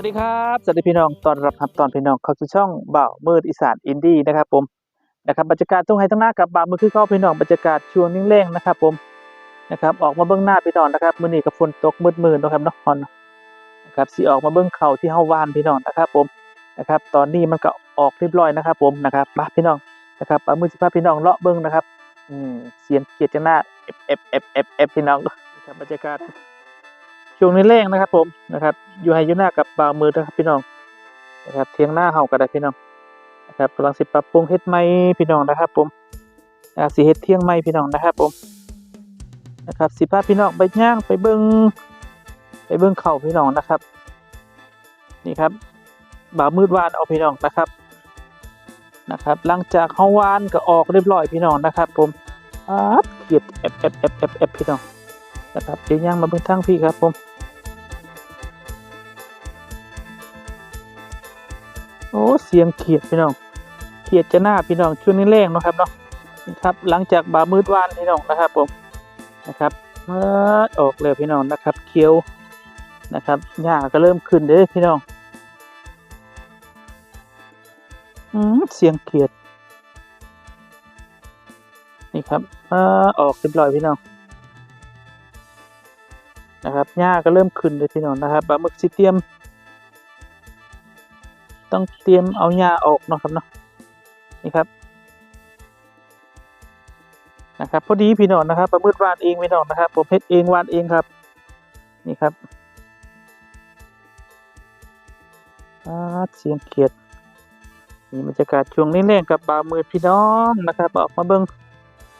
วัสดีครับสวัสดีพี่น้องตอนรับครับตอนพี่น้องเข้าสู่ช่องบ่าวมืดอีสานอินดี้นะครับผมนะครับบรรยากาศตรงไห้ตรงหน้ากับบ่าวมือคือเข้าพี่น้องบรรยากาศช่วงนิ่งเร่งนะครับ ผมนะครับออกมาเบื้องหน้าพี่น้องนะครับมือนี้กับฝนตกมืดๆนะครับนาะฮอนนะครับสิออกมาเบื้องเขาที่เฮาวานพี่น้องนะครับ ผมนะครับ ตอนนี้มันก็ออกเรียบร้อยนะครับ ผมนะครับมาพี่น้องนะครับเอามือสิพาพี่น้องเลาะเบื้องนะครับอืมเสียงเกียรติหน้าเอฟเอฟเอฟเอฟเอฟพี่น้องนะครับบรรยากาศ ช่วงนี้แรงนะครับผมนะครับ อยู่ให้อยู่หน้ากับบาวมือนะครับพี่น้องนะครับเทียงหน้าเฮาก็ได้พี่น้องนะครับกำลังสิปรับปรุงเฮ็ดไม้พี่น้องนะครับผมสิเฮ็ดเที่ยงไม้พี่น้องนะครับผมนะครับสิพาพี่น้องไปย่างไปเบิ่งไปเบิ่งเข่าพี่น้องนะครับ นี่ครับบ่าวมืดวานเอาพี่น้องนะครับนะครับ หลังจากเฮาวานก็ออกเรียบร้อยพี่น้องนะครับ ผมอาดเกียดเอฟเอฟเอฟเอฟเอฟพี่น้องนะครับเดี๋ยวย่างมาเบิ่งทางพี่ครับผม เสียงเขียดพี่น้องเขียดจะหน้าพี่น้องช่วงนี้แรงนะครับเนาะนะครับหลังจากบามืดวานพี่น้องนะครับผมนะครับเมื่อออกเลยพี่น้องนะครับเคี้ยวนะครับหญ้าก็เริ่มขึ้นเด้อพี่น้องอืมเสียงเขียด นี่ครับเมื่อออกเรียบร้อยพี่น้องนะครับหญ้าก็เริ่มขึ้นเลยพี่น้องนะครับปลาหมึกซิเตรียม ต้องเตรียมเอาหญ้าออกเนาะครับเนาะนี่ครับนะครับพอดีพี่น้องนะครับประมืดวานเองพี่น้องนะครับผมเพชรเองวานเองครับ นี่ครับอาเสียงเขียดนี่บรรยากาศช่วงนี้แรงกับบามืดพี่น้องนะครับออกมาเบิ้ง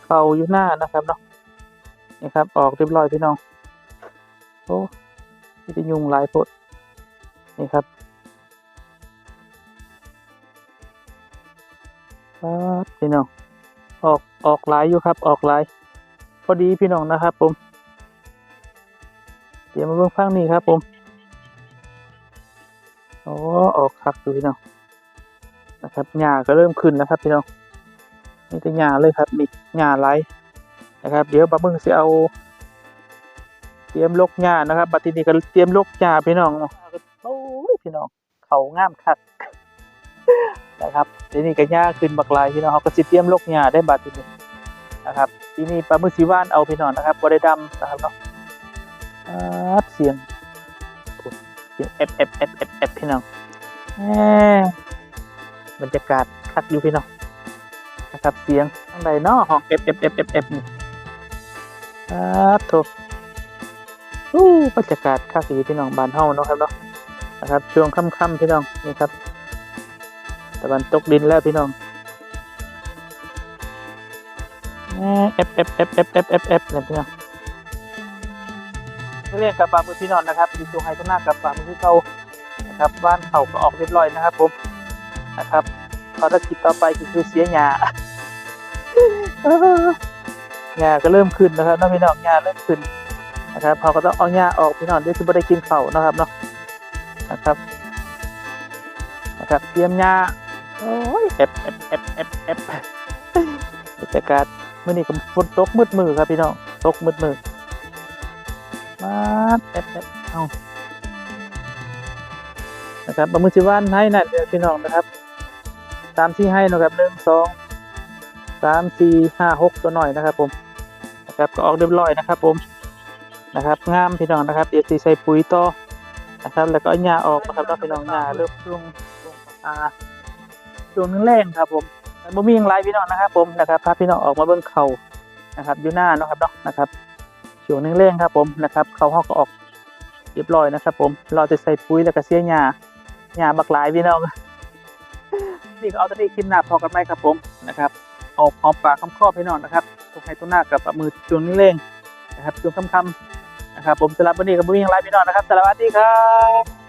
เขาอยู่หน้านะครับเนาะนี่ครับออกเรียบร้อยพี่น้องโอ้ที่จะยุงหลายพดนี่ครับ ครับพี่น้อง ออกออกไลายอยู่ครับ ออกไลาย พอดีพี่น้องนะครับ ผม เดี๋ยวมาเบิ่งฟังนี่ครับ ผมโอ้ออกคักอยู่พี่น้องนะครับหญ้าก็เริ่มขึ้นแล้วครับพี่น้องนี่จะหญ้าเลยครับนี่หญ้าไหลนะครับ เดี๋ยวบับเบิ้งจะเอา เตรียมลกหญ้านะครับบัดทีนี้ก็เตรียมลกหญ้าพี่น้องโอ้ยพี่น้องเขางามคัก นะครับทีนี้ก็ย่าขึ้นบักลายพี่น้องเขาก็สิเตรียมลกหญ้าได้บาดทีนี้นะครับทีนี้ปลามือสีว่านเอาพี่น้องนะครับบ่ได้ดำนะครับเนาะอ่าเสียงโอ้ยเสียงเอฟเอฟเอฟเอฟเอฟพี่น้องแหมบรรยากาศคักอยู่พี่น้องนะครับเสียงทางใดเนาะห้องเอฟเอฟเอฟเอฟเอฟนี่อ่าโถอู้บรรยากาศคักอยู่พี่น้องบานเฮาเนาะครับเนาะนะครับช่วงค่ำๆพี่น้องนี่ครับ ตะวันตกดินแล้วพี่น้องเอฟเอฟเอฟเอฟเอฟเอฟเอฟเนี่ยพี่น้องเรียกกับปลามือพี่น้องนะครับอยู่ตรงไฮตรงหน้ากับปลามือที่เขานะครับบ้านเขาก็ออกเรียบร้อยนะครับ ผมนะครับภารกิจต่อไปก็คือเสียหญ้าหญ้าก็เริ่มขึ้นนะครับน้องพี่น้องหญ้าเริ่มขึ้นนะครับเขาก็ต้องเอาหญ้าออกพี่น้องเดี๋ยวจะไม่ได้กินเข่านะครับเนาะนะครับนะครับเตรียมหญ้า โอ้ยเอฟเอฟเอฟเอฟเอฟบรรยากาศมื่อนี้ก็ฝนตกมืดมือครับพี่น้องตกมืดมือมาเอฟเอฟเอานะครับบะมือชิวานให้นั่นเดี๋ยวพี่น้องนะครับตามที่ให้นะครับหนึ่งสองสามสี่ห้าหกตัวหน่อยนะครับ ผมนะครับก็ออกเรียบร้อยนะครับ ผมนะครับงามพี่น้องนะครับเดี๋ยวสีใส่ปุ๋ยต่อนะครับ แล้วก็หญ้าออกนะครับแล้วพี่น้องหญ้าเริ่มลงลงอ่า ช่วงนึงแรงครับผมบ่มีหยังไรพี่น้องนะครับผมนะครับพาพี่น้องออกมาเบิ่งเขานะครับอยู่หน้าเนาะครับเนาะนะครับช่วงนึงแรงครับผมนะครับเขาเฮาก็ออกเรียบร้อยนะครับ ผมเราจะใส่ปุ๋ยแล้วก็เสียหญ้าหญ้าบักหลายพี่น้องนี่ก็เอาตอนนี้คลิปหน้าพอกันไหมครับผมนะครับออกหอมปากคำครอบพี่น้องนะครับทุกให้ตัวหน้ากับมือช่วงนึงแรงนะครับช่วงค่ำๆนะครับผมสำหรับวันนี้ก็บ่มีหยังไรพี่น้องนะครับสวัสดีครับ